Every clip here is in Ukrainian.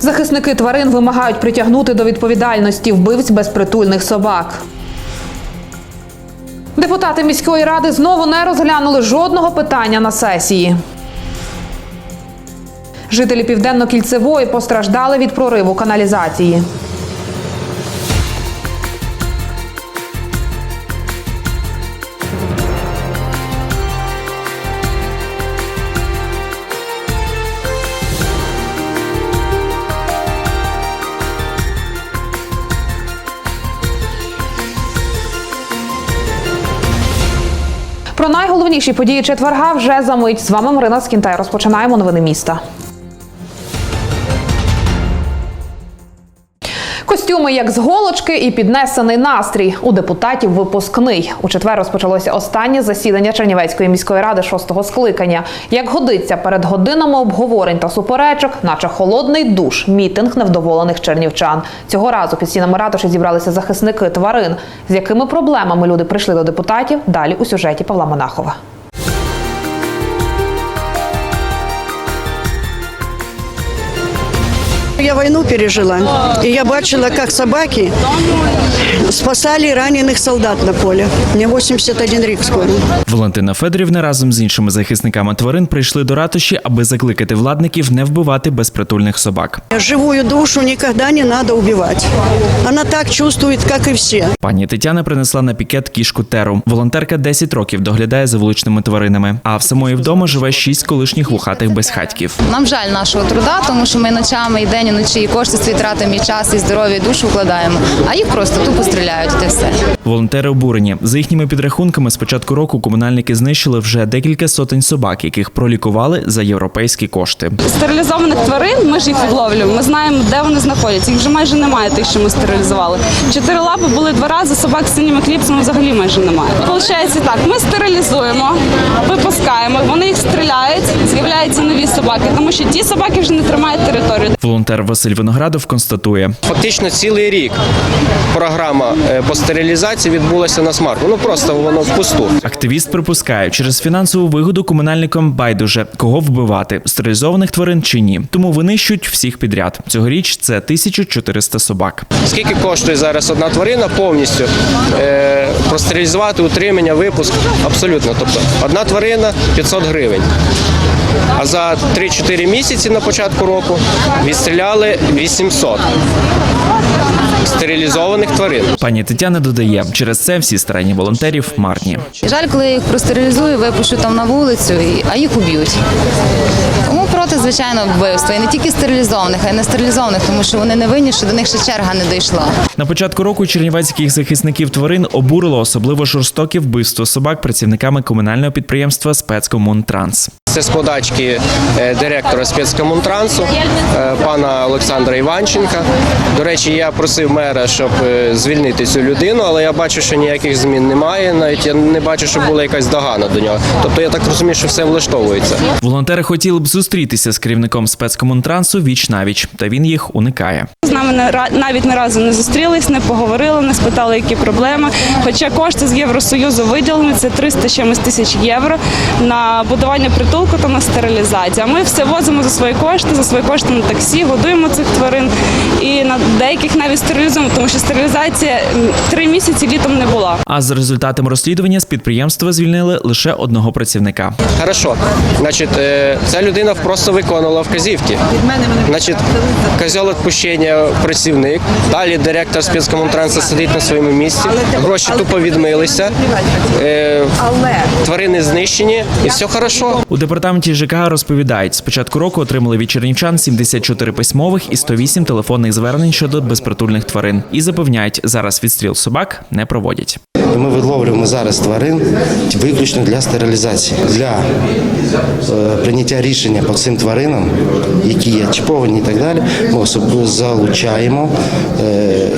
Захисники тварин вимагають притягнути до відповідальності вбивць безпритульних собак. Депутати міської ради знову не розглянули жодного питання на сесії. Жителі південно-кільцевої постраждали від прориву каналізації. Найголовніші події четверга вже за мить. З вами Марина Скінтай. Розпочинаємо новини міста. Костюми як з голочки і піднесений настрій у депутатів випускний. У четвер розпочалося останнє засідання Чернівецької міської ради шостого скликання. Як годиться перед годинами обговорень та суперечок, наче холодний душ, мітинг невдоволених чернівчан. Цього разу під стінами ратуші зібралися захисники тварин. З якими проблемами люди прийшли до депутатів? Далі у сюжеті Павла Монахова. Я войну пережила, и я бачила, как собаки спасали раненых солдат на поле. Мне 81 рік скоро. Валентина Федорівна разом з іншими захисниками тварин прийшли до ратуші, аби закликати владників не вбивати безпритульних собак. Живую душу никогда не надо убивать. Она так чувствует, как и все. Пані Тетяна принесла на пікет кішку Теру. Волонтерка 10 років доглядає за вуличними тваринами. А в самої вдома живе шість колишніх вухатих безхатьків. Нам жаль нашого труда, тому що ми ночами і день ночі і кошти свої тратимо, і час, і здоров'я, і душу вкладаємо. А їх просто тупо стріляють. і те все. Волонтери обурені. За їхніми підрахунками, з початку року комунальники знищили вже декілька сотень собак, яких пролікували за європейські кошти. стерилізованих тварин, ми ж їх відловлюємо. Ми знаємо, де вони знаходяться. Їх вже майже немає, тих, що ми стерилізували. Чотири лапи були два рази, собак з синіми кліпсами взагалі майже немає. Получається так: ми стерилізуємо, випускаємо, вони їх стріляють, з'являються нові собаки, тому що ті собаки вже не тримають територію. Волонтер Василь Виноградов констатує, Фактично цілий рік програма е, по стерилізації відбулася на смарку. Ну просто воно впусту. Активіст припускає, через фінансову вигоду комунальникам байдуже кого вбивати стерилізованих тварин чи ні. Тому винищують всіх підряд. Цьогоріч це 1400 собак. Скільки коштує зараз одна тварина повністю е, простерилізувати, утримання, випуск? Абсолютно. Тобто одна тварина 500 гривень. А за 3-4 місяці на початку року відстріляли 800 стерилізованих тварин. Пані Тетяна додає, через це всі старання волонтерів марні. Жаль, коли я їх простерилізую, випущу там на вулицю, а їх уб'ють. Тому проти, звичайно, вбивства. І не тільки стерилізованих, а й не стерилізованих, тому що вони не винні, що до них ще черга не дійшла. На початку року чернівецьких захисників тварин обурило особливо жорстоке вбивство собак працівниками комунального підприємства спецкомунтранс. Це з подачки е, директора спецкомунтрансу е, пана Олександра Іванченка. До речі, я просив мера, щоб е, звільнити цю людину, але я бачу, що ніяких змін немає. Навіть я не бачу, щоб була якась догана до нього. Тобто я так розумію, що все влаштовується. Волонтери хотіли б зустрітися з керівником спецкомунтрансу віч навіч, та він їх уникає. З нами не ра- навіть не разу не зустрілись, не поговорили, не спитали, які проблеми. Хоча кошти з Євросоюзу виділені, це 300 з чимось тисяч євро на будування притулку та на стерилізацію. А ми все возимо за свої кошти, за свої кошти на таксі, годуємо цих тварин і на деяких навіть стерилізуємо, тому що стерилізація три місяці літом не була. А за результатами розслідування з підприємства звільнили лише одного працівника. Хорошо, значить, е, ця людина просто виконувала вказівки. Значить, козел відпущення працівник. Далі директор спецкомунтрансу сидить на своєму місці. Гроші тупо відмилися. Е, тварини знищені, і все хорошо. Департаменті ЖКГ розповідають, з початку року отримали від чернівчан 74 письмових і 108 телефонних звернень щодо безпритульних тварин. І запевняють, зараз відстріл собак не проводять. Ми відловлюємо зараз тварин виключно для стерилізації, для е, прийняття рішення по цим тваринам, які є чіповані і так далі. Ми особливо залучаємо е,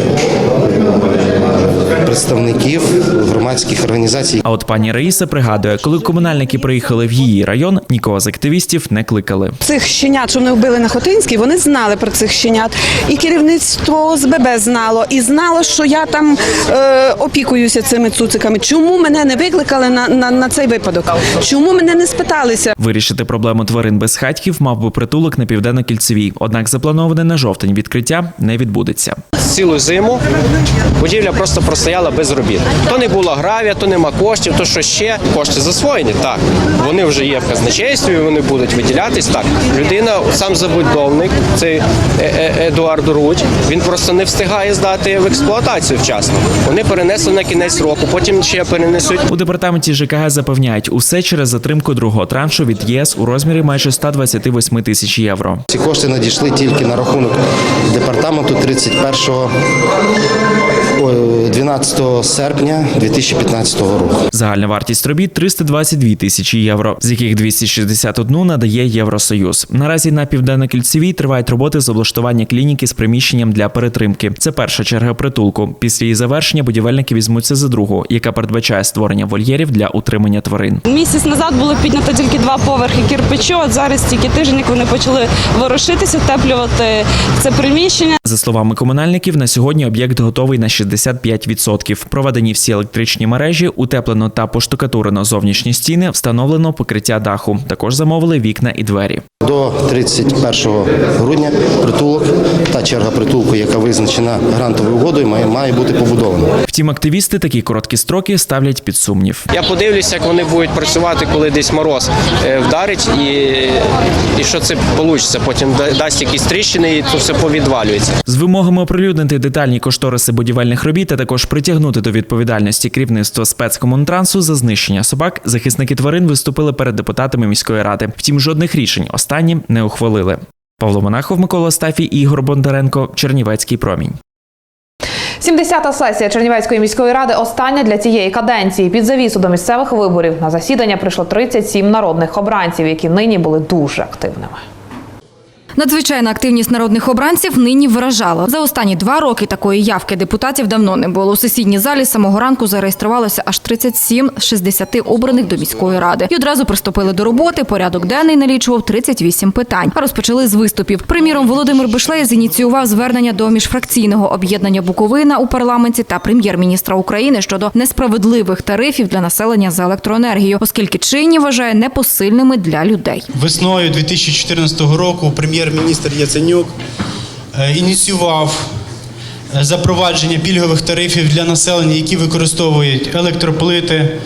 представників громадських організацій. А от пані Раїса пригадує, коли комунальники приїхали в її район, нікого з активістів не кликали. Цих щенят, що вони вбили на Хотинській, вони знали про цих щенят. І керівництво ОСББ знало, і знало, що я там е, опікуюся цими цуциками. Чому мене не викликали на, на, на цей випадок? Чому мене не спиталися? Вирішити проблему тварин без хатьків мав би притулок на південно-кільцевій. Однак заплановане на жовтень відкриття не відбудеться. Цілу зиму будівля просто простояла без робіт. То не було гравія, то нема коштів, то що ще. Кошти засвоєні, так. Вони вже є в казначействі, вони будуть виділятись. Так, людина, сам забудовник, цей Е- Е- Едуард Рудь, він просто не встигає здати в експлуатацію вчасно. Вони перенесли на кінець року, потім ще перенесуть. У департаменті ЖКГ запевняють, усе через затримку другого траншу від ЄС у розмірі майже 128 тисяч євро. Ці кошти надійшли тільки на рахунок департаменту 31 ой, 12 серпня 2015 року. Загальна вартість робіт 322 тисячі євро, з яких 261 надає Євросоюз. Наразі на південно-кільцевій тривають роботи з облаштування клініки з приміщенням для перетримки. Це перша черга притулку. Після її завершення будівельники візьмуться за другу, яка передбачає створення вольєрів для утримання тварин. Місяць назад було піднято тільки два поверхи кірпичу. От зараз тільки тиждень, як вони почали ворушитися, втеплювати це приміщення. За словами комунальників, на сьогодні об'єкт готовий на 65%. Проведені всі електричні мережі, утеплено та поштукатурено зовнішні стіни, встановлено покриття даху. Також замовили вікна і двері. До 31 грудня притулок та черга притулку, яка визначена грантовою угодою, має, має бути побудована. Втім, активісти такі короткі строки ставлять під сумнів. Я подивлюся, як вони будуть працювати, коли десь мороз е, вдарить, і, і що це вийде. Потім дасть якісь тріщини, і це все повідвалюється. З вимогами оприлюднити детальні кошториси будівельних робіт, а також притягнути до відповідальності керівництво спецкомунтрансу за знищення собак, захисники тварин виступили перед депутатами міської ради. Втім, жодних рішень останні не ухвалили. Павло Монахов, Микола Стафій, Ігор Бондаренко, Чернівецький промінь. 70-та сесія Чернівецької міської ради остання для цієї каденції. Під завісу до місцевих виборів на засідання прийшло 37 народних обранців, які нині були дуже активними. Надзвичайна активність народних обранців нині вражала. За останні два роки такої явки депутатів давно не було. У сесійній залі самого ранку зареєструвалося аж 37 з 60 обраних до міської ради. І одразу приступили до роботи. Порядок денний налічував 38 питань. А розпочали з виступів. Приміром, Володимир Бишлей зініціював звернення до міжфракційного об'єднання Буковина у парламенті та прем'єр-міністра України щодо несправедливих тарифів для населення за електроенергію, оскільки чинні вважає непосильними для людей. Весною 2014 року прем'єр-міністр Яценюк е, ініціював е, запровадження пільгових тарифів для населення, які використовують електроплити,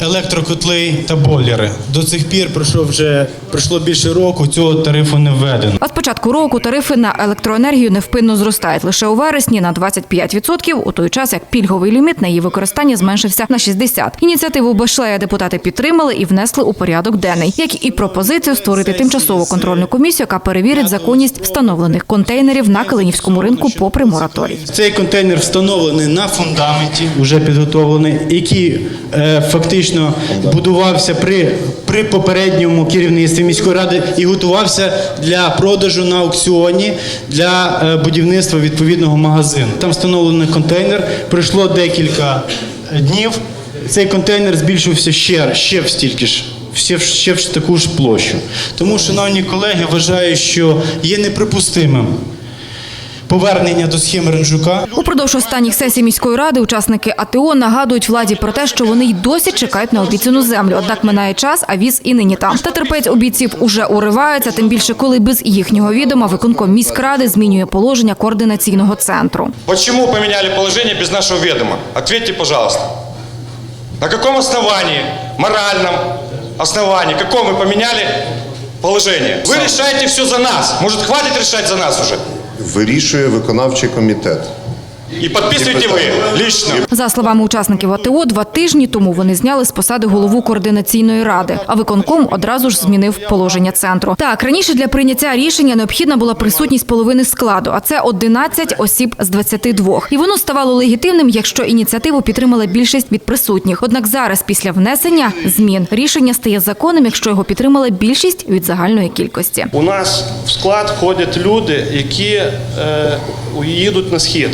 електрокотли та бойлери. До цих пір пройшло вже пройшло більше року. Цього тарифу не введено. А з початку року тарифи на електроенергію невпинно зростають лише у вересні на 25%, у той час як пільговий ліміт на її використання зменшився на 60%. Ініціативу Башлея депутати підтримали і внесли у порядок денний, як і пропозицію створити тимчасову контрольну комісію, яка перевірить законність встановлених контейнерів на Калинівському ринку попри мораторій. Цей контейнер встановлений на фундаменті, вже підготовлений, який е, фактично будувався при, при попередньому керівництві міської ради і готувався для продажу на аукціоні для е, будівництва відповідного магазину. Там встановлений контейнер. Пройшло декілька е, днів. Цей контейнер збільшився ще, ще в стільки ж. Ще, ще в таку ж площу. Тому, шановні колеги, вважаю, що є неприпустимим повернення до схеми Ренжука. Упродовж останніх сесій міської ради учасники АТО нагадують владі про те, що вони й досі чекають на обіцяну землю. Однак минає час, а віз і нині там. Та терпець обіців уже уривається, тим більше, коли без їхнього відома виконком міськради змінює положення координаційного центру. Почему поменяли положение без нашего ведома? Ответьте, пожалуйста. На каком основании, моральном основании, каком вы поменяли положение? Вы решаете все за нас. Может, хватит решать за нас уже? Вирішує виконавчий комітет. И подписываете вы лично. За словами учасників АТО, два тижні тому вони зняли з посади голову координаційної ради, а виконком одразу ж змінив положення центру. Так раніше для прийняття рішення необхідна була присутність половини складу, а це 11 осіб з 22. І воно ставало легітимним, якщо ініціативу підтримала більшість від присутніх. Однак зараз, після внесення змін, рішення стає законним, якщо його підтримала більшість від загальної кількості. У нас в склад входять люди, які е, їдуть на схід.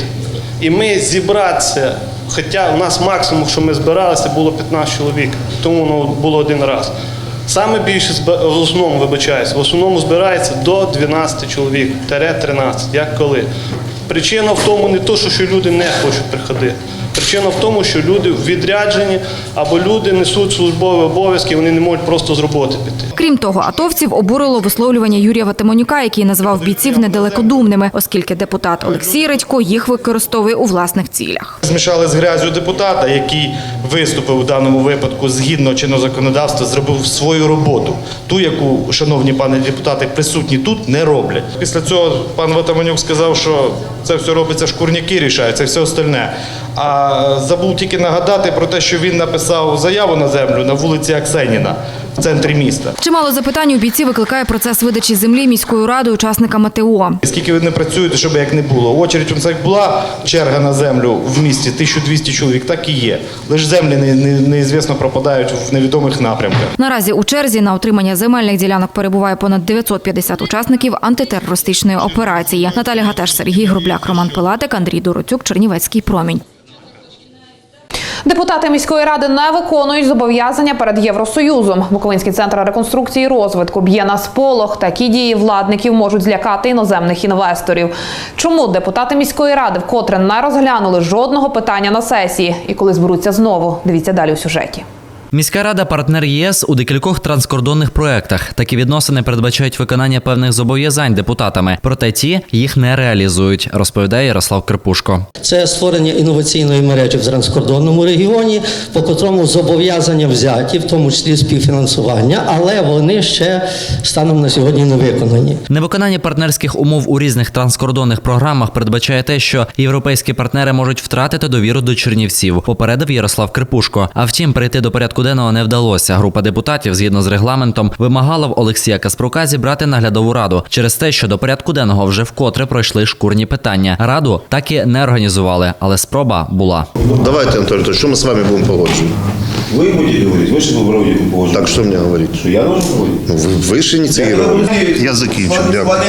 І ми зібратися Хоча у нас максимум, що ми збиралися, було 15 чоловік, тому воно було один раз. Саме більше в основному вибачаюсь, в основному збирається до 12 чоловік, тере 13, як коли. Причина в тому не то, що люди не хочуть приходити. Причина в тому, що люди відряджені або люди несуть службові обов'язки, вони не можуть просто з роботи піти. Крім того, атовців обурило висловлювання Юрія Ватимонюка, який назвав бійців недалекодумними, оскільки депутат Олексій Редько їх використовує у власних цілях. Змішали з грязю депутата, який виступив у даному випадку згідно чинного законодавства, зробив свою роботу, ту, яку шановні пани депутати присутні тут не роблять. Після цього пан Ватаманюк сказав, що це все робиться шкурняки рішають, це все остальне. А забув тільки нагадати про те, що він написав заяву на землю на вулиці Аксеніна в центрі міста. Чимало запитань у бійців викликає процес видачі землі міською радою учасникам АТО. Скільки ви не працюєте, щоб як не було. Очередь у нас як була черга на землю в місті 1200 чоловік, так і є. Лише землі не, не, неізвісно пропадають в невідомих напрямках. Наразі у черзі на отримання земельних ділянок перебуває понад 950 учасників антитерористичної операції. Наталя Гатеш, Сергій Грубляк, Роман Пилатик, Андрій Дороцюк, Чернівецький промінь. Депутати міської ради не виконують зобов'язання перед Євросоюзом. Буковинський центр реконструкції і розвитку б'є на сполох. Такі дії владників можуть злякати іноземних інвесторів. Чому депутати міської ради вкотре не розглянули жодного питання на сесії? І коли зберуться знову? Дивіться далі у сюжеті. Міська рада партнер ЄС у декількох транскордонних проектах. Такі відносини передбачають виконання певних зобов'язань депутатами, проте ті їх не реалізують, розповідає Ярослав Карпушко. Це створення інноваційної мережі в транскордонному регіоні, по котрому зобов'язання взяті, в тому числі співфінансування, але вони ще станом на сьогодні не виконані. Невиконання партнерських умов у різних транскордонних програмах передбачає те, що європейські партнери можуть втратити довіру до чернівців, попередив Ярослав Карпушко. А втім, перейти до порядку денного не вдалося. Група депутатів, згідно з регламентом, вимагала в Олексія Каспрука зібрати наглядову раду через те, що до порядку денного вже вкотре пройшли шкурні питання. Раду так і не організували, але спроба була. Давайте, Анатолий що ми з вами будемо погоджувати? Вы будете говорить, вы же будете погоджувати. Так, что мне говорить? Що я должен говорити? Ну, вы, вы же инициировали. Я закінчу. Дякую.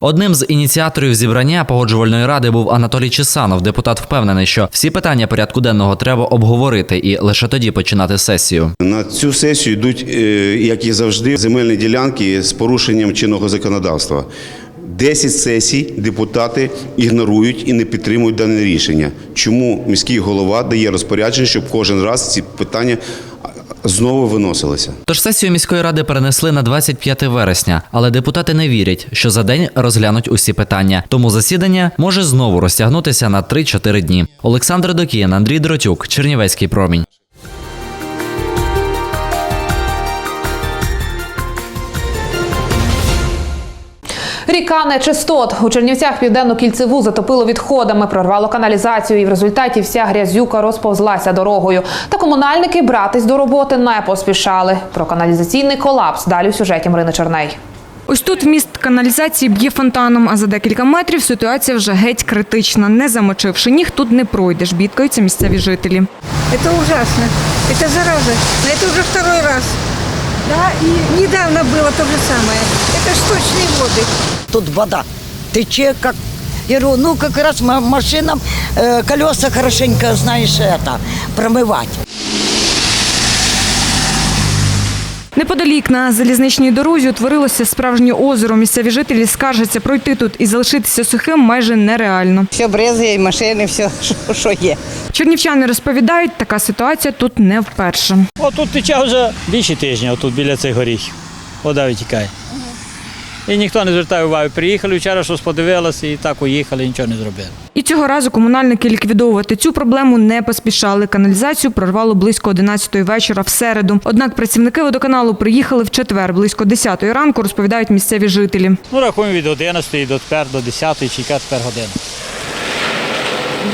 Одним з ініціаторів зібрання погоджувальної ради був Анатолій Чесанов. Депутат впевнений, що всі питання порядку денного треба обговорити і лише тоді починати сесію. На цю сесію йдуть, е, як і завжди, земельні ділянки з порушенням чинного законодавства. Десять сесій депутати ігнорують і не підтримують дане рішення. Чому міський голова дає розпорядження, щоб кожен раз ці питання знову виносилися? Тож сесію міської ради перенесли на 25 вересня, але депутати не вірять, що за день розглянуть усі питання. Тому засідання може знову розтягнутися на 3-4 дні. Олександр Докіян, Андрій Дротюк, Чернівецький промінь. Ріка нечистот у Чернівцях південну кільцеву затопило відходами, прорвало каналізацію, і в результаті вся грязюка розповзлася дорогою. Та комунальники братись до роботи не поспішали. Про каналізаційний колапс далі у сюжеті Марини Черней. Ось тут вміст каналізації б'є фонтаном, а за декілька метрів ситуація вже геть критична. Не замочивши ніг, тут не пройдеш, бідкаються місцеві жителі. Это ужасно. Это зараза. Но это уже второй раз. Да, и недавно было то же самое. Это штучные воды. Тут вода тече, как... Я говорю, ну как раз м- машинам э, колеса хорошенько, знаешь, это, промывать. Неподалік на залізничній дорозі утворилося справжнє озеро. Місцеві жителі скаржаться пройти тут і залишитися сухим майже нереально. Все брезає, і машини, все, що, що є. Чернівчани розповідають, така ситуація тут не вперше. Отут тече вже більше тижня, отут біля цих горіхів. Вода витікає. І ніхто не звертає уваги. Приїхали вчора, щось подивилися і так уїхали, нічого не зробили. І цього разу комунальники ліквідовувати цю проблему не поспішали. Каналізацію прорвало близько 11-ї вечора в середу. Однак працівники водоканалу приїхали в четвер, близько 10-ї ранку, розповідають місцеві жителі. Ну, рахуємо від 11 до тепер, до 10, чи яка тепер година.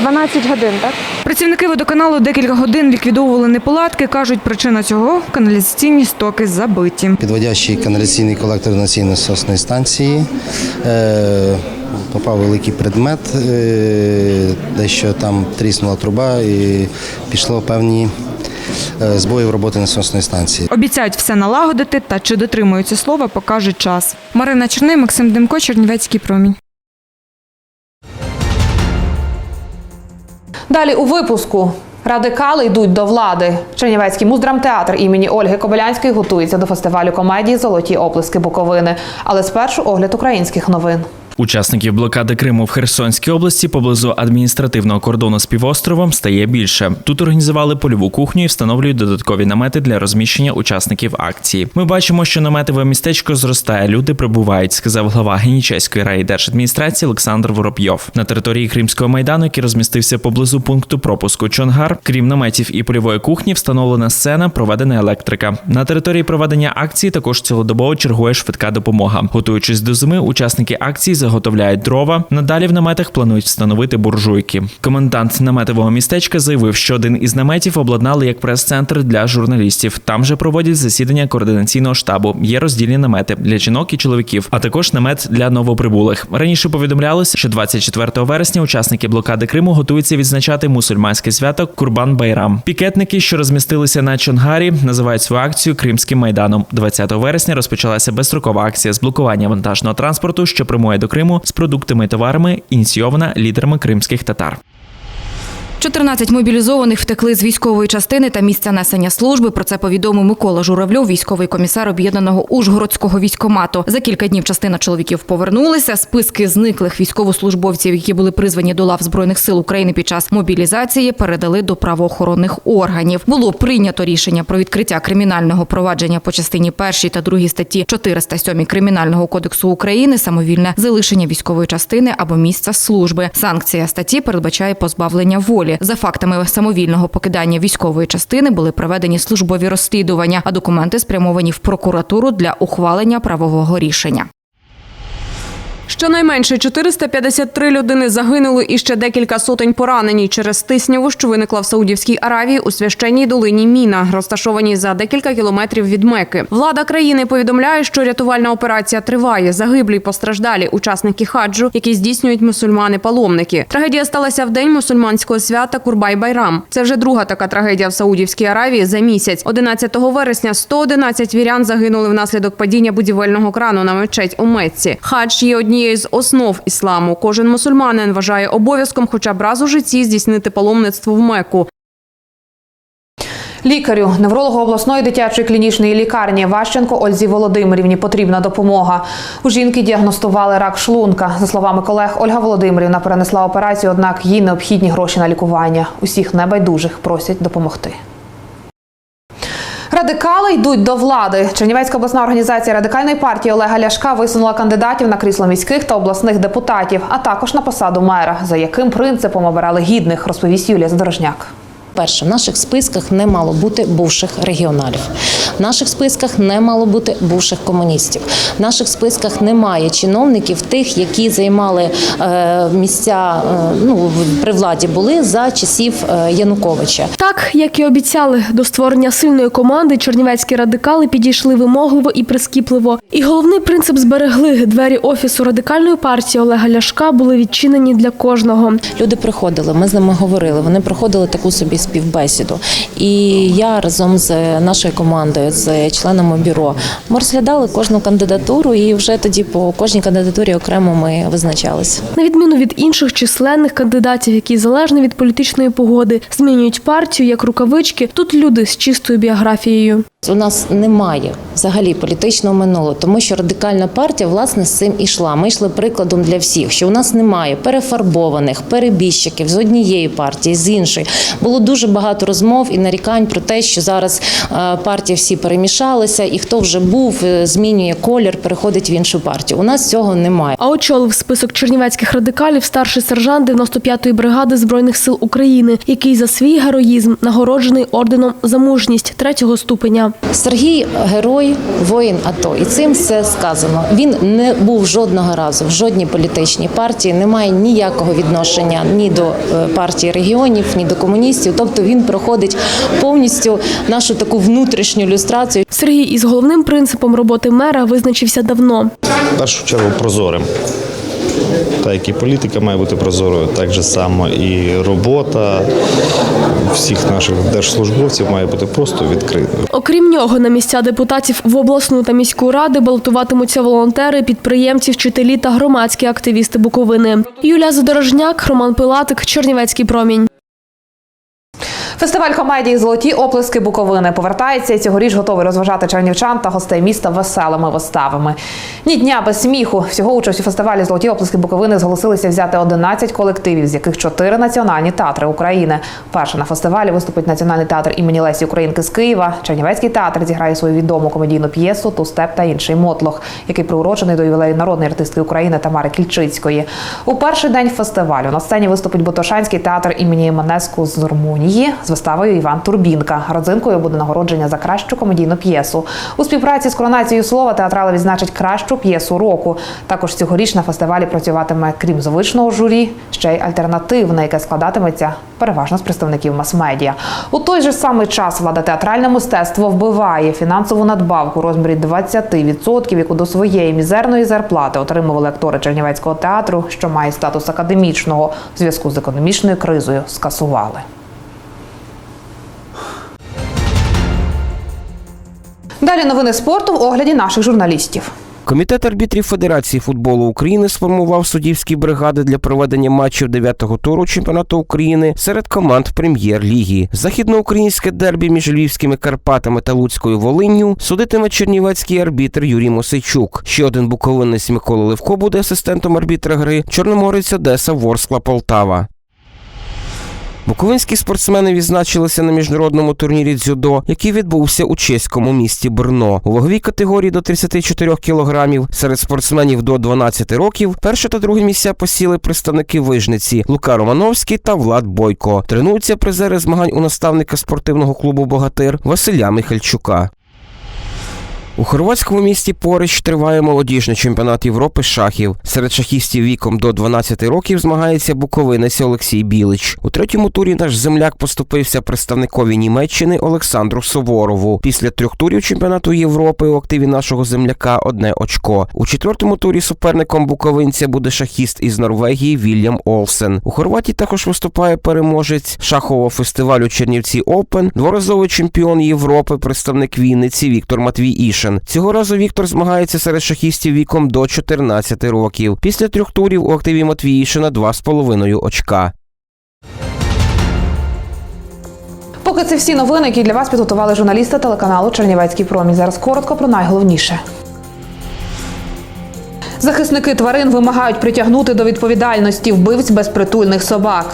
12 годин, так? Працівники водоканалу декілька годин ліквідовували неполадки. Кажуть, причина цього – каналізаційні стоки забиті. Підводящий каналізаційний колектор насосної станції. Е, попав великий предмет, е, дещо там тріснула труба і пішло певні е, збої в роботи насосної станції. Обіцяють все налагодити, та чи дотримуються слова, покаже час. Марина Черний, Максим Демко, Чернівецький промінь. Далі у випуску. Радикали йдуть до влади. Чернівецький муздрамтеатр імені Ольги Кобилянської готується до фестивалю комедії Золоті оплески Буковини. Але спершу огляд українських новин. Учасників блокади Криму в Херсонській області поблизу адміністративного кордону з півостровом стає більше. Тут організували польову кухню і встановлюють додаткові намети для розміщення учасників акції. Ми бачимо, що наметове містечко зростає. Люди прибувають, сказав глава Генічеської райдержадміністрації Олександр Воробйов. На території Кримського майдану, який розмістився поблизу пункту пропуску Чонгар, крім наметів і польової кухні, встановлена сцена, проведена електрика. На території проведення акції також цілодобово чергує швидка допомога. Готуючись до зими, учасники акції заготовляють дрова. Надалі в наметах планують встановити буржуйки. Комендант наметового містечка заявив, що один із наметів обладнали як прес-центр для журналістів. Там же проводять засідання координаційного штабу. Є роздільні намети для жінок і чоловіків, а також намет для новоприбулих. Раніше повідомлялося, що 24 вересня учасники блокади Криму готуються відзначати мусульманське свято Курбан Байрам. Пікетники, що розмістилися на Чонгарі, називають свою акцію Кримським майданом. 20 вересня розпочалася безстрокова акція з блокування вантажного транспорту, що прямує до Криму з продуктами і товарами, ініційована лідерами кримських татар. 14 мобілізованих втекли з військової частини та місця несення служби. Про це повідомив Микола Журавльов, військовий комісар об'єднаного Ужгородського військомату. За кілька днів частина чоловіків повернулися. Списки зниклих військовослужбовців, які були призвані до лав збройних сил України під час мобілізації, передали до правоохоронних органів. Було прийнято рішення про відкриття кримінального провадження по частині першій та другій статті 407 кримінального кодексу України, самовільне залишення військової частини або місця служби. Санкція статті передбачає позбавлення волі. За фактами самовільного покидання військової частини були проведені службові розслідування, а документи спрямовані в прокуратуру для ухвалення правового рішення. Щонайменше 453 людини загинули і ще декілька сотень поранені через тисняву, що виникла в Саудівській Аравії у священній долині Міна, розташованій за декілька кілометрів від Мекки. Влада країни повідомляє, що рятувальна операція триває. Загиблі й постраждалі учасники хаджу, які здійснюють мусульмани-паломники. Трагедія сталася в день мусульманського свята Курбай-Байрам. Це вже друга така трагедія в Саудівській Аравії за місяць. 11 вересня 111 вірян загинули внаслідок падіння будівельного крану на мечеть у Мецці. Хадж є однією з основ ісламу. Кожен мусульманин вважає обов'язком хоча б раз у житті здійснити паломництво в Мекку. Лікарю неврологу обласної дитячої клінічної лікарні Ващенко Ользі Володимирівні потрібна допомога. У жінки діагностували рак шлунка. За словами колег, Ольга Володимирівна перенесла операцію, однак їй необхідні гроші на лікування. Усіх небайдужих просять допомогти. Радикали йдуть до влади. Чернівецька обласна організація радикальної партії Олега Ляшка висунула кандидатів на крісло міських та обласних депутатів, а також на посаду мера. За яким принципом обирали гідних, розповість Юлія Задорожняк. Перше, в наших списках не мало бути бувших регіоналів. В наших списках не мало бути бувших комуністів. В наших списках немає чиновників тих, які займали е, місця е, ну, при владі були за часів е, Януковича. Так, як і обіцяли, до створення сильної команди чернівецькі радикали підійшли вимогливо і прискіпливо. І головний принцип зберегли двері офісу радикальної партії Олега Ляшка були відчинені для кожного. Люди приходили, ми з ними говорили. Вони проходили таку собі співбесіду. І я разом з нашою командою, з членами бюро, ми розглядали кожну кандидатуру, і вже тоді по кожній кандидатурі окремо ми визначалися. На відміну від інших численних кандидатів, які залежно від політичної погоди змінюють партію як рукавички, тут люди з чистою біографією. У нас немає взагалі політичного минулого, тому що радикальна партія власне з цим ішла. Ми йшли прикладом для всіх, що у нас немає перефарбованих перебіжчиків з однієї партії, з іншої. Було дуже багато розмов і нарікань про те, що зараз е, партії всі перемішалися, і хто вже був, е, змінює колір, переходить в іншу партію. У нас цього немає. А очолив список чернівецьких радикалів старший сержант 95-ї бригади збройних сил України, який за свій героїзм нагороджений орденом за мужність третього ступеня. Сергій герой, воїн АТО, і цим все сказано. Він не був жодного разу в жодній політичній партії, не має ніякого відношення ні до е, партії регіонів, ні до комуністів. Тобто він проходить повністю нашу таку внутрішню люстрацію. Сергій із головним принципом роботи мера визначився давно. В першу чергу прозорим. Так як і політика має бути прозорою, так же само і робота всіх наших держслужбовців має бути просто відкритою. Окрім нього, на місця депутатів в обласну та міську ради балотуватимуться волонтери, підприємці, вчителі та громадські активісти Буковини. Юлія Задорожняк, Роман Пилатик, Чернівецький промінь. Фестиваль комедії Золоті оплески Буковини повертається і цьогоріч готовий розважати чернівчан та гостей міста веселими виставами. Ні дня без сміху. Всього участь у фестивалі Золоті оплески Буковини зголосилися взяти 11 колективів, з яких 4 національні театри України. Перше на фестивалі виступить національний театр імені Лесі Українки з Києва. Чернівецький театр зіграє свою відому комедійну п'єсу Тустеп та інший мотлох, який приурочений до ювілею народної артистки України Тамари Кільчицької. У перший день фестивалю на сцені виступить Бутошанський театр імені Манеску з Румунії виставою Іван Турбінка. Родзинкою буде нагородження за кращу комедійну п'єсу. У співпраці з коронацією слова театрали відзначать кращу п'єсу року. Також цьогоріч на фестивалі працюватиме, крім звичного журі, ще й альтернативне, яке складатиметься переважно з представників мас-медіа. У той же самий час влада театральне мистецтво вбиває фінансову надбавку у розмірі 20%, яку до своєї мізерної зарплати отримували актори Чернівецького театру, що має статус академічного в зв'язку з економічною кризою. Скасували. Далі новини спорту в огляді наших журналістів. Комітет арбітрів Федерації футболу України сформував суддівські бригади для проведення матчів 9-го туру чемпіонату України серед команд прем'єр-ліги. Західноукраїнське дербі між львівськими Карпатами та Луцькою Волинню судитиме чернівецький арбітр Юрій Мосейчук. Ще один буковинець Микола Левко буде асистентом арбітра гри Чорноморець Одеса Ворскла Полтава. Буковинські спортсмени відзначилися на міжнародному турнірі дзюдо, який відбувся у чеському місті Брно. У ваговій категорії до 34 кілограмів серед спортсменів до 12 років перше та друге місця посіли представники вижниці Лука Романовський та Влад Бойко. Тренуються призери змагань у наставника спортивного клубу Богатир Василя Михальчука. У хорватському місті Порич триває молодіжний чемпіонат Європи шахів. Серед шахістів віком до 12 років змагається буковинець Олексій Білич. У третьому турі наш земляк поступився представникові Німеччини Олександру Суворову. Після трьох турів чемпіонату Європи у активі нашого земляка одне очко. У четвертому турі суперником буковинця буде шахіст із Норвегії Вільям Олсен. У Хорватії також виступає переможець шахового фестивалю Чернівці Опен, дворазовий чемпіон Європи, представник Вінниці Віктор Матвій Ішин. Цього разу Віктор змагається серед шахістів віком до 14 років. Після трьох турів у активі Матвіїшина 2,5 очка. Поки це всі новини, які для вас підготували журналісти телеканалу Чернівецький промінь. Зараз коротко про найголовніше. Захисники тварин вимагають притягнути до відповідальності вбивць безпритульних собак.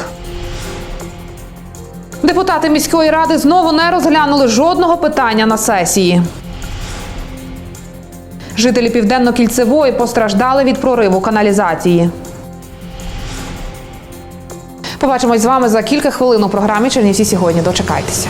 Депутати міської ради знову не розглянули жодного питання на сесії. Жителі Південно-Кільцевої постраждали від прориву каналізації. Побачимось з вами за кілька хвилин у програмі Чернівці сьогодні. Дочекайтеся.